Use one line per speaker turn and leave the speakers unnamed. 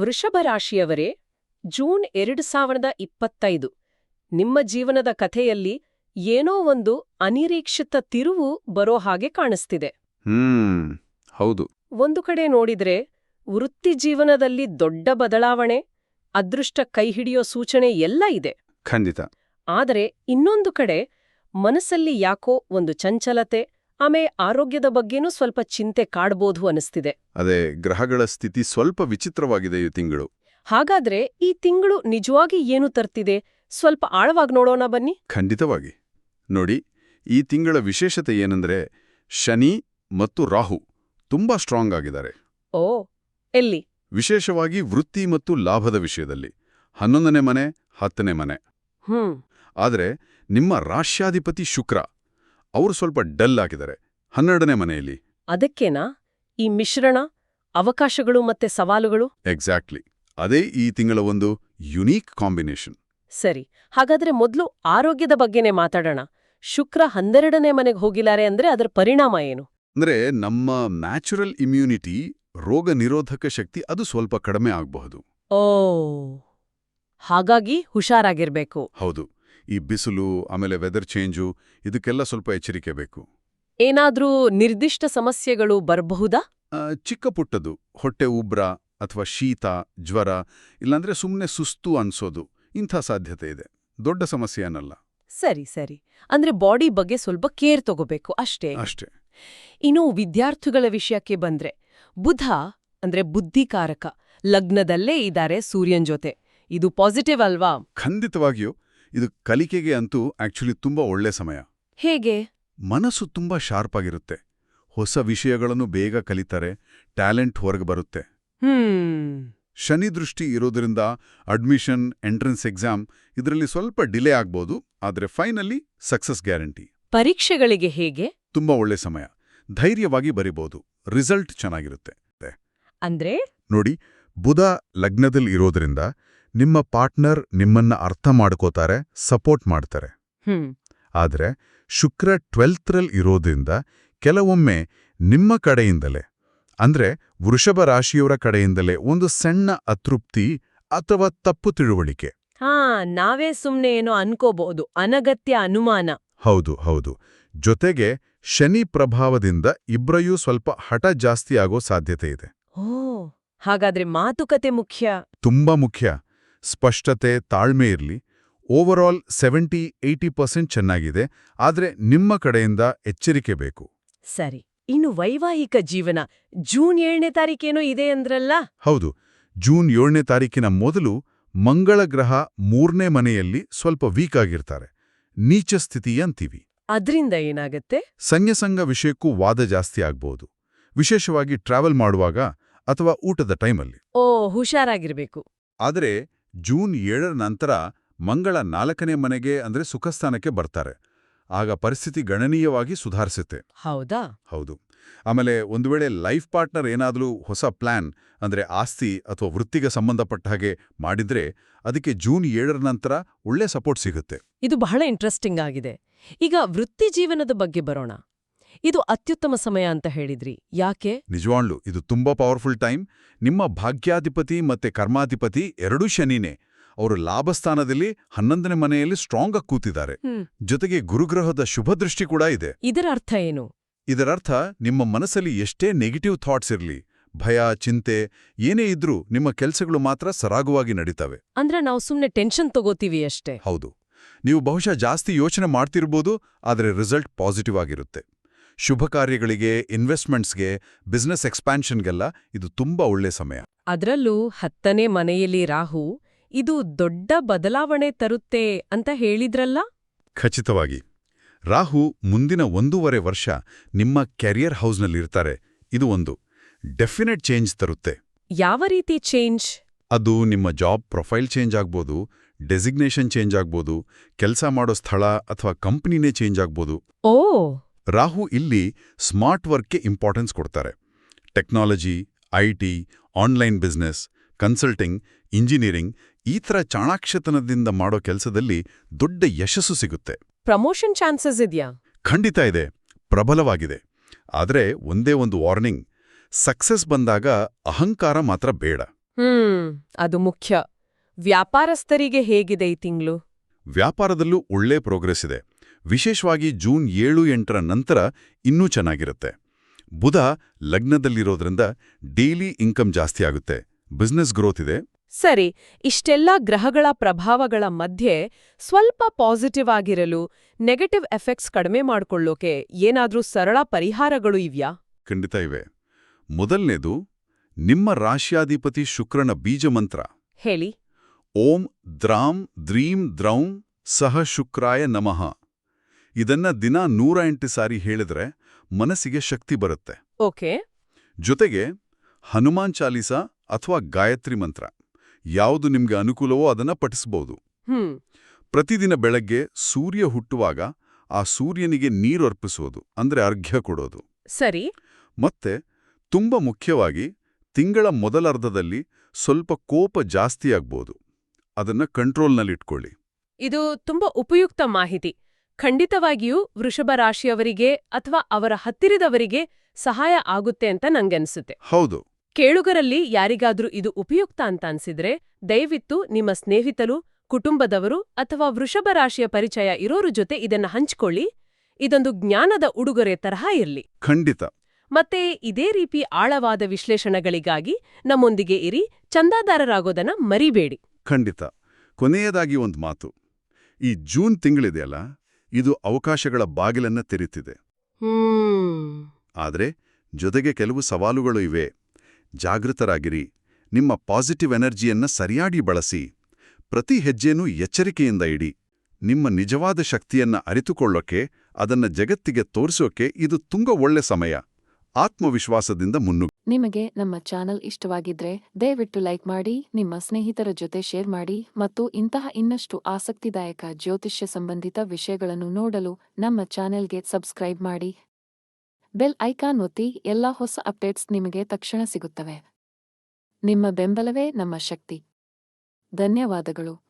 ವೃಷಭ ರಾಶಿಯವರೇ ಜೂನ್ ಎರಡು ಸಾವಿರದ ಇಪ್ಪತ್ತೈದು. ನಿಮ್ಮ ಜೀವನದ ಕಥೆಯಲ್ಲಿ ಏನೋ ಒಂದು ಅನಿರೀಕ್ಷಿತ ತಿರುವು ಬರೋ ಹಾಗೆ ಕಾಣಿಸ್ತಿದೆ.
ಹೌದು.
ಒಂದು ಕಡೆ ನೋಡಿದ್ರೆ ವೃತ್ತಿ ಜೀವನದಲ್ಲಿ ದೊಡ್ಡ ಬದಲಾವಣೆ ಅದೃಷ್ಟ ಕೈಹಿಡಿಯೋ ಸೂಚನೆ ಎಲ್ಲ ಇದೆ.
ಖಂಡಿತ.
ಆದರೆ ಇನ್ನೊಂದು ಕಡೆ ಮನಸ್ಸಲ್ಲಿ ಯಾಕೋ ಒಂದು ಚಂಚಲತೆ ಆಮೇ ಆರೋಗ್ಯದ ಬಗ್ಗೆನೂ ಸ್ವಲ್ಪ ಚಿಂತೆ ಕಾಡಬಹುದು ಅನಿಸ್ತಿದೆ.
ಅದೇ ಗ್ರಹಗಳ ಸ್ಥಿತಿ ಸ್ವಲ್ಪ ವಿಚಿತ್ರವಾಗಿದೆ ಈ ತಿಂಗಳು.
ಹಾಗಾದ್ರೆ ಈ ತಿಂಗಳು ನಿಜವಾಗಿ ಏನು ತರ್ತಿದೆ? ಸ್ವಲ್ಪ ಆಳವಾಗಿ ನೋಡೋಣ ಬನ್ನಿ.
ಖಂಡಿತವಾಗಿ. ನೋಡಿ ಈ ತಿಂಗಳ ವಿಶೇಷತೆ ಏನಂದ್ರೆ ಶನಿ ಮತ್ತು ರಾಹು ತುಂಬಾ ಸ್ಟ್ರಾಂಗ್ ಆಗಿದ್ದಾರೆ.
ಓ ಎಲ್ಲಿ?
ವಿಶೇಷವಾಗಿ ವೃತ್ತಿ ಮತ್ತು ಲಾಭದ ವಿಷಯದಲ್ಲಿ. ಹನ್ನೊಂದನೇ ಮನೆ ಹತ್ತನೇ ಮನೆ.
ಹ್ಮ್.
ಆದರೆ ನಿಮ್ಮ ರಾಶ್ಯಾಧಿಪತಿ ಶುಕ್ರ ಅವರು ಸ್ವಲ್ಪ ಡಲ್ ಆಗಿದ್ದಾರೆ. ಹನ್ನೆರಡನೇ ಮನೆಯಲ್ಲಿ.
ಅದಕ್ಕೇನಾ? ಈ ಮಿಶ್ರಣ ಅವಕಾಶಗಳು ಮತ್ತೆ ಸವಾಲುಗಳು?
ಎಕ್ಸಾಕ್ಟ್ಲಿ ಅದೇ ಈ ತಿಂಗಳ ಒಂದು ಯುನೀಕ್ ಕಾಂಬಿನೇಷನ್
ಸರಿ ಹಾಗಾದ್ರೆ ಮೊದಲು ಆರೋಗ್ಯದ ಬಗ್ಗೆನೇ ಮಾತಾಡೋಣ. ಶುಕ್ರ ಹನ್ನೆರಡನೇ ಮನೆಗೆ ಹೋಗಿಲ್ಲಾರೆ ಅಂದ್ರೆ ಅದರ ಪರಿಣಾಮ ಏನು?
ಅಂದ್ರೆ ನಮ್ಮ ನ್ಯಾಚುರಲ್ ಇಮ್ಯುನಿಟಿ ರೋಗ ನಿರೋಧಕ ಶಕ್ತಿ ಅದು ಸ್ವಲ್ಪ ಕಡಿಮೆ ಆಗಬಹುದು.
ಓ ಹಾಗಾಗಿ ಹುಷಾರಾಗಿರ್ಬೇಕು.
ಹೌದು. ಈ ಬಿಸಿಲು ಆಮೇಲೆ ವೆದರ್ ಚೇಂಜು ಇದಕ್ಕೆಲ್ಲ ಸ್ವಲ್ಪ ಎಚ್ಚರಿಕೆ ಬೇಕು.
ಏನಾದರೂ ನಿರ್ದಿಷ್ಟ ಸಮಸ್ಯೆಗಳು ಬರಬಹುದಾ?
ಚಿಕ್ಕ ಪುಟ್ಟದು ಹೊಟ್ಟೆ ಉಬ್ರ ಅಥವಾ ಶೀತ ಜ್ವರ ಇಲ್ಲಾಂದ್ರೆ ಸುಮ್ಮನೆ ಸುಸ್ತು ಅನ್ಸೋದು ಇಂಥ ಸಾಧ್ಯತೆ ಇದೆ. ದೊಡ್ಡ ಸಮಸ್ಯೆ ಅನ್ನಲ್ಲ.
ಸರಿ ಸರಿ. ಅಂದ್ರೆ ಬಾಡಿ ಬಗ್ಗೆ ಸ್ವಲ್ಪ ಕೇರ್ ತಗೋಬೇಕು ಅಷ್ಟೇ?
ಅಷ್ಟೇ.
ಇನ್ನು ವಿದ್ಯಾರ್ಥಿಗಳ ವಿಷಯಕ್ಕೆ ಬಂದ್ರೆ ಬುಧ ಅಂದ್ರೆ ಬುದ್ಧಿಕಾರಕ ಲಗ್ನದಲ್ಲೇ ಇದ್ದಾರೆ ಸೂರ್ಯನ್ ಜೊತೆ. ಇದು ಪಾಸಿಟಿವ್ ಅಲ್ವಾ?
ಖಂಡಿತವಾಗಿಯೂ. ಇದು ಕಲಿಕೆಗೆ ಅಂತೂ ಆಕ್ಚುಲಿ ತುಂಬಾ ಒಳ್ಳೆ ಸಮಯ.
ಹೇಗೆ?
ಮನಸ್ಸು ತುಂಬಾ ಶಾರ್ಪ್ ಆಗಿರುತ್ತೆ. ಹೊಸ ವಿಷಯಗಳನ್ನು ಬೇಗ ಕಲಿತಾರೆ ಟ್ಯಾಲೆಂಟ್ ಹೊರಗೆ ಬರುತ್ತೆ. ಶನಿ ದೃಷ್ಟಿ ಇರೋದ್ರಿಂದ ಅಡ್ಮಿಷನ್ ಎಂಟ್ರೆನ್ಸ್ ಎಕ್ಸಾಮ್ ಇದರಲ್ಲಿ ಸ್ವಲ್ಪ ಡಿಲೇ ಆಗ್ಬೋದು ಆದರೆ ಫೈನಲಿ ಸಕ್ಸಸ್ ಗ್ಯಾರಂಟಿ
ಪರೀಕ್ಷೆಗಳಿಗೆ ಹೇಗೆ?
ತುಂಬಾ ಒಳ್ಳೆ ಸಮಯ. ಧೈರ್ಯವಾಗಿ ಬರಿಬಹುದು ರಿಸಲ್ಟ್ ಚೆನ್ನಾಗಿರುತ್ತೆ.
ಅಂದ್ರೆ?
ನೋಡಿ ಬುಧ ಲಗ್ನದಲ್ಲಿ ಇರೋದ್ರಿಂದ ನಿಮ್ಮ ಪಾರ್ಟ್ನರ್ ನಿಮ್ಮನ್ನ ಅರ್ಥ ಮಾಡ್ಕೋತಾರೆ ಸಪೋರ್ಟ್ ಮಾಡ್ತಾರೆ.
ಹ್ಮ್.
ಆದರೆ ಶುಕ್ರ ಟ್ವೆಲ್ತ್ರಲ್ಲಿ ಇರೋದ್ರಿಂದ ಕೆಲವೊಮ್ಮೆ ನಿಮ್ಮ ಕಡೆಯಿಂದಲೇ ಅಂದ್ರೆ ವೃಷಭ ರಾಶಿಯವರ ಕಡೆಯಿಂದಲೇ ಒಂದು ಸಣ್ಣ ಅತೃಪ್ತಿ ಅಥವಾ ತಪ್ಪು ತಿಳುವಳಿಕೆ.
ಹಾ ನಾವೇ ಸುಮ್ಮನೆ ಏನೋ ಅನ್ಕೋಬಹುದು ಅನಗತ್ಯ ಅನುಮಾನ.
ಹೌದು ಹೌದು. ಜೊತೆಗೆ ಶನಿ ಪ್ರಭಾವದಿಂದ ಇಬ್ರಯೂ ಸ್ವಲ್ಪ ಹಠ ಜಾಸ್ತಿ ಆಗೋ ಸಾಧ್ಯತೆ ಇದೆ.
ಓ ಹಾಗಾದ್ರೆ ಮಾತುಕತೆ ಮುಖ್ಯ.
ತುಂಬಾ ಮುಖ್ಯ. ಸ್ಪಷ್ಟತೆ ತಾಳ್ಮೆ ಇರಲಿ. ಓವರಾಲ್ ಸೆವೆಂಟಿ ಏಯ್ಟಿ ಪರ್ಸೆಂಟ್ ಚೆನ್ನಾಗಿದೆ. ಆದರೆ ನಿಮ್ಮ ಕಡೆಯಿಂದ ಎಚ್ಚರಿಕೆ ಬೇಕು.
ಸರಿ. ಇನ್ನು ವೈವಾಹಿಕ ಜೀವನ ಜೂನ್ ಏಳನೇ ತಾರೀಕೇನೋ ಇದೆ ಅಂದ್ರಲ್ಲ?
ಹೌದು. ಜೂನ್ ಏಳನೇ ತಾರೀಕಿನ ಮೊದಲು ಮಂಗಳ ಗ್ರಹ ಮೂರನೇ ಮನೆಯಲ್ಲಿ ಸ್ವಲ್ಪ ವೀಕ್ ಆಗಿರ್ತಾರೆ. ನೀಚ ಸ್ಥಿತಿ ಅಂತೀವಿ.
ಅದರಿಂದ ಏನಾಗತ್ತೆ?
ಸಂಘ ವಿಷಯಕ್ಕೂ ವಾದ ಜಾಸ್ತಿ ಆಗ್ಬೋದು. ವಿಶೇಷವಾಗಿ ಟ್ರಾವೆಲ್ ಮಾಡುವಾಗ ಅಥವಾ ಊಟದ ಟೈಮಲ್ಲಿ
ಓ ಹುಷಾರಾಗಿರ್ಬೇಕು.
ಆದರೆ ಜೂನ್ ಏಳರ ನಂತರ ಮಂಗಳ ನಾಲ್ಕನೇ ಮನೆಗೆ ಅಂದ್ರೆ ಸುಖಸ್ಥಾನಕ್ಕೆ ಬರ್ತಾರೆ. ಆಗ ಪರಿಸ್ಥಿತಿ ಗಣನೀಯವಾಗಿ ಸುಧಾರಿಸುತ್ತೆ.
ಹೌದಾ?
ಹೌದು. ಆಮೇಲೆ ಒಂದು ವೇಳೆ ಲೈಫ್ ಪಾರ್ಟ್ನರ್ ಏನಾದರೂ ಹೊಸ ಪ್ಲಾನ್ ಅಂದ್ರೆ ಆಸ್ತಿ ಅಥವಾ ವೃತ್ತಿಗೆ ಸಂಬಂಧಪಟ್ಟ ಹಾಗೆ ಮಾಡಿದ್ರೆ ಅದಕ್ಕೆ ಜೂನ್ ಏಳರ ನಂತರ ಒಳ್ಳೆ ಸಪೋರ್ಟ್ ಸಿಗುತ್ತೆ.
ಇದು ಬಹಳ ಇಂಟ್ರೆಸ್ಟಿಂಗ್ ಆಗಿದೆ. ಈಗ ವೃತ್ತಿ ಜೀವನದ ಬಗ್ಗೆ ಬರೋಣ. ಇದು ಅತ್ಯುತ್ತಮ ಸಮಯ ಅಂತ ಹೇಳಿದ್ರಿ. ಯಾಕೆ?
ನಿಜವಾಣ್ಲು ಇದು ತುಂಬಾ ಪವರ್ಫುಲ್ ಟೈಮ್ ನಿಮ್ಮ ಭಾಗ್ಯಾಧಿಪತಿ ಮತ್ತೆ ಕರ್ಮಾಧಿಪತಿ ಎರಡೂ ಶನಿನೇ. ಅವರು ಲಾಭಸ್ಥಾನದಲ್ಲಿ ಹನ್ನೊಂದನೇ ಮನೆಯಲ್ಲಿ ಸ್ಟ್ರಾಂಗ್ ಆಗಿ ಕೂತಿದ್ದಾರೆ. ಜೊತೆಗೆ ಗುರುಗ್ರಹದ ಶುಭ ದೃಷ್ಟಿ ಕೂಡ ಇದೆ.
ಇದರ ಅರ್ಥ ಏನು?
ಇದರರ್ಥ ನಿಮ್ಮ ಮನಸ್ಸಲ್ಲಿ ಎಷ್ಟೇ ನೆಗೆಟಿವ್ ಥಾಟ್ಸ್ ಇರಲಿ ಭಯ ಚಿಂತೆ ಏನೇ ಇದ್ರೂ ನಿಮ್ಮ ಕೆಲಸಗಳು ಮಾತ್ರ ಸರಾಗವಾಗಿ ನಡೀತವೆ.
ಅಂದ್ರೆ ನಾವು ಸುಮ್ಮನೆ ಟೆನ್ಷನ್ ತಗೋತೀವಿ ಅಷ್ಟೇ.
ಹೌದು. ನೀವು ಬಹುಶಃ ಜಾಸ್ತಿ ಯೋಚನೆ ಮಾಡ್ತಿರ್ಬೋದು ಆದರೆ ರಿಸಲ್ಟ್ ಪಾಸಿಟಿವ್ ಆಗಿರುತ್ತೆ. ಶುಭ ಕಾರ್ಯಗಳಿಗೆ ಇನ್ವೆಸ್ಟ್ಮೆಂಟ್ಸ್ಗೆ ಬಿಸ್ನೆಸ್ ಎಕ್ಸ್ಪ್ಯಾನ್ಷನ್ಗೆಲ್ಲ ಇದು ತುಂಬಾ ಒಳ್ಳೆ ಸಮಯ.
ಅದ್ರಲ್ಲೂ ಹತ್ತನೇ ಮನೆಯಲ್ಲಿ ರಾಹು ಇದು ದೊಡ್ಡ ಬದಲಾವಣೆ ತರುತ್ತೆ ಅಂತ ಹೇಳಿದ್ರಲ್ಲ?
ಖಚಿತವಾಗಿ ರಾಹು ಮುಂದಿನ ಒಂದೂವರೆ ವರ್ಷ ನಿಮ್ಮ ಕೆರಿಯರ್ ಹೌಸ್ನಲ್ಲಿರ್ತಾರೆ ಇದು ಒಂದು ಡೆಫಿನೆಟ್ ಚೇಂಜ್ ತರುತ್ತೆ.
ಯಾವ ರೀತಿ ಚೇಂಜ್
ಅದು ನಿಮ್ಮ ಜಾಬ್ ಪ್ರೊಫೈಲ್ ಚೇಂಜ್ ಆಗ್ಬೋದು ಡೆಸಿಗ್ನೇಷನ್ ಚೇಂಜ್ ಆಗ್ಬೋದು ಕೆಲಸ ಮಾಡೋ ಸ್ಥಳ ಅಥವಾ ಕಂಪ್ನಿನೇ ಚೇಂಜ್ ಆಗ್ಬೋದು.
ಓ!
ರಾಹು ಇಲ್ಲಿ ಸ್ಮಾರ್ಟ್ ವರ್ಕ್ಗೆ ಇಂಪಾರ್ಟೆನ್ಸ್ ಕೊಡ್ತಾರೆ. Technology I T online business consulting engineering ಈ ಥರ ಚಾಣಾಕ್ಷತನದಿಂದ ಮಾಡೋ ಕೆಲಸದಲ್ಲಿ ದೊಡ್ಡ ಯಶಸ್ಸು ಸಿಗುತ್ತೆ.
ಪ್ರಮೋಷನ್ ಚಾನ್ಸಸ್ ಇದೆಯಾ?
ಖಂಡಿತ ಇದೆ. ಪ್ರಬಲವಾಗಿದೆ. ಆದರೆ ಒಂದೇ ಒಂದು ವಾರ್ನಿಂಗ್. ಸಕ್ಸಸ್ ಬಂದಾಗ ಅಹಂಕಾರ ಮಾತ್ರ ಬೇಡ.
ಹ್ಮ್ ಅದು ಮುಖ್ಯ. ವ್ಯಾಪಾರಸ್ಥರಿಗೆ ಹೇಗಿದೆ ಈ ತಿಂಗಳು?
ವ್ಯಾಪಾರದಲ್ಲೂ ಒಳ್ಳೆ ಪ್ರೋಗ್ರೆಸ್ ಇದೆ. ವಿಶೇಷವಾಗಿ ಜೂನ್ ಏಳು ಎಂಟರ ನಂತರ ಇನ್ನೂ ಚೆನ್ನಾಗಿರುತ್ತೆ. ಬುಧ ಲಗ್ನದಲ್ಲಿರೋದ್ರಿಂದ ಡೈಲಿ ಇನ್ಕಮ್ ಜಾಸ್ತಿ ಆಗುತ್ತೆ. ಬಿಸ್ನೆಸ್ ಗ್ರೋತ್ ಇದೆ.
ಸರಿ ಇಷ್ಟೆಲ್ಲ ಗ್ರಹಗಳ ಪ್ರಭಾವಗಳ ಮಧ್ಯೆ ಸ್ವಲ್ಪ ಪಾಸಿಟಿವ್ ಆಗಿರಲು ನೆಗೆಟಿವ್ ಎಫೆಕ್ಟ್ಸ್ ಕಡಿಮೆ ಮಾಡ್ಕೊಳ್ಳೋಕೆ ಏನಾದ್ರೂ ಸರಳ ಪರಿಹಾರಗಳು ಇವ್ಯಾ?
ಖಂಡಿತ ಇವೆ. ಮೊದಲನೇದು ನಿಮ್ಮ ರಾಶ್ಯಾಧಿಪತಿ ಶುಕ್ರನ ಬೀಜ ಮಂತ್ರ.
ಹೇಳಿ.
ಓಂ ದ್ರಾಂ ದ್ರೀಂ ದ್ರೌಂ ಸಹ ಶುಕ್ರಾಯ ನಮಃ. ಇದನ್ನ ದಿನ ನೂರ ಎಂಟು ಸಾರಿ ಹೇಳಿದ್ರೆ ಮನಸ್ಸಿಗೆ ಶಕ್ತಿ ಬರುತ್ತೆ.
ಓಕೆ.
ಜೊತೆಗೆ ಹನುಮಾನ್ ಚಾಲೀಸ ಅಥವಾ ಗಾಯತ್ರಿ ಮಂತ್ರ ಯಾವುದು ನಿಮ್ಗೆ ಅನುಕೂಲವೋ ಅದನ್ನ ಪಠಿಸಬಹುದು
ಹ್ಮ್.
ಪ್ರತಿದಿನ ಬೆಳಗ್ಗೆ ಸೂರ್ಯ ಹುಟ್ಟುವಾಗ ಆ ಸೂರ್ಯನಿಗೆ ನೀರು ಅರ್ಪಿಸೋದು ಅಂದ್ರೆ ಅರ್ಘ್ಯ ಕೊಡೋದು.
ಸರಿ.
ಮತ್ತೆ ತುಂಬ ಮುಖ್ಯವಾಗಿ ತಿಂಗಳ ಮೊದಲರ್ಧದಲ್ಲಿ ಸ್ವಲ್ಪ ಕೋಪ ಜಾಸ್ತಿಯಾಗ್ಬೋದು ಅದನ್ನ ಕಂಟ್ರೋಲ್ನಲ್ಲಿಟ್ಕೊಳ್ಳಿ
ಇದು ತುಂಬಾ ಉಪಯುಕ್ತ ಮಾಹಿತಿ. ಖಂಡಿತವಾಗಿಯೂ ವೃಷಭ ರಾಶಿಯವರಿಗೆ ಅಥವಾ ಅವರ ಹತ್ತಿರದವರಿಗೆ ಸಹಾಯ ಆಗುತ್ತೆ ಅಂತ ನಂಗನ್ಸುತ್ತೆ.
ಹೌದು.
ಕೇಳುಗರಲ್ಲಿ ಯಾರಿಗಾದ್ರೂ ಇದು ಉಪಯುಕ್ತ ಅಂತ ಅನ್ಸಿದ್ರೆ ದಯವಿತ್ತು ನಿಮ್ಮ ಸ್ನೇಹಿತರು ಕುಟುಂಬದವರು ಅಥವಾ ವೃಷಭ ರಾಶಿಯ ಪರಿಚಯ ಇರೋರ ಜೊತೆ ಇದನ್ನ ಹಂಚಿಕೊಳ್ಳಿ. ಇದೊಂದು ಜ್ಞಾನದ ಉಡುಗೊರೆ ತರಹ ಇರ್ಲಿ.
ಖಂಡಿತ.
ಮತ್ತೆ ಇದೇ ರೀತಿ ಆಳವಾದ ವಿಶ್ಲೇಷಣೆಗಳಿಗಾಗಿ ನಮ್ಮೊಂದಿಗೆ ಇರಿ ಚಂದಾದಾರರಾಗೋದನ್ನ ಮರಿಬೇಡಿ.
ಖಂಡಿತ. ಕೊನೆಯದಾಗಿ ಒಂದು ಮಾತು. ಈ ಜೂನ್ ತಿಂಗಳಿದೆಯಲ್ಲ ಇದು ಅವಕಾಶಗಳ ಬಾಗಿಲನ್ನ ತೆರೀತಿದೆ ಆದರೆ ಜೊತೆಗೆ ಕೆಲವು ಸವಾಲುಗಳು ಇವೆ. ಜಾಗೃತರಾಗಿರಿ. ನಿಮ್ಮ ಪಾಸಿಟಿವ್ ಎನರ್ಜಿಯನ್ನ ಸರಿಯಾಗಿ ಬಳಸಿ. ಪ್ರತಿ ಹೆಜ್ಜೆನೂ ಎಚ್ಚರಿಕೆಯಿಂದ ಇಡಿ. ನಿಮ್ಮ ನಿಜವಾದ ಶಕ್ತಿಯನ್ನ ಅರಿತುಕೊಳ್ಳೋಕೆ ಅದನ್ನ ಜಗತ್ತಿಗೆ ತೋರಿಸೋಕೆ ಇದು ತುಂಬ ಒಳ್ಳೆ ಸಮಯ. ಆತ್ಮವಿಶ್ವಾಸದಿಂದ ಮುನ್ನು
ನಿಮಗೆ ನಮ್ಮ ಚಾನಲ್ ಇಷ್ಟವಾಗಿದ್ರೆ ದಯವಿಟ್ಟು ಲೈಕ್ ಮಾಡಿ, ನಿಮ್ಮ ಸ್ನೇಹಿತರ ಜೊತೆ ಶೇರ್ ಮಾಡಿ ಮತ್ತು ಇಂತಹ ಇನ್ನಷ್ಟು ಆಸಕ್ತಿದಾಯಕ ಜ್ಯೋತಿಷ್ಯ ಸಂಬಂಧಿತ ವಿಷಯಗಳನ್ನು ನೋಡಲು ನಮ್ಮ ಚಾನೆಲ್ಗೆ ಸಬ್ಸ್ಕ್ರೈಬ್ ಮಾಡಿ. ಬೆಲ್ ಐಕಾನ್ ಒತ್ತಿ ಎಲ್ಲಾ ಹೊಸ ಅಪ್ಡೇಟ್ಸ್ ನಿಮಗೆ ತಕ್ಷಣ ಸಿಗುತ್ತವೆ. ನಿಮ್ಮ ಬೆಂಬಲವೇ ನಮ್ಮ ಶಕ್ತಿ. ಧನ್ಯವಾದಗಳು.